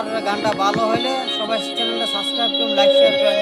আমার গানটা ভালো হলে সবাই চ্যানেলটা সাবস্ক্রাইব করুন লাইক শেয়ার করুন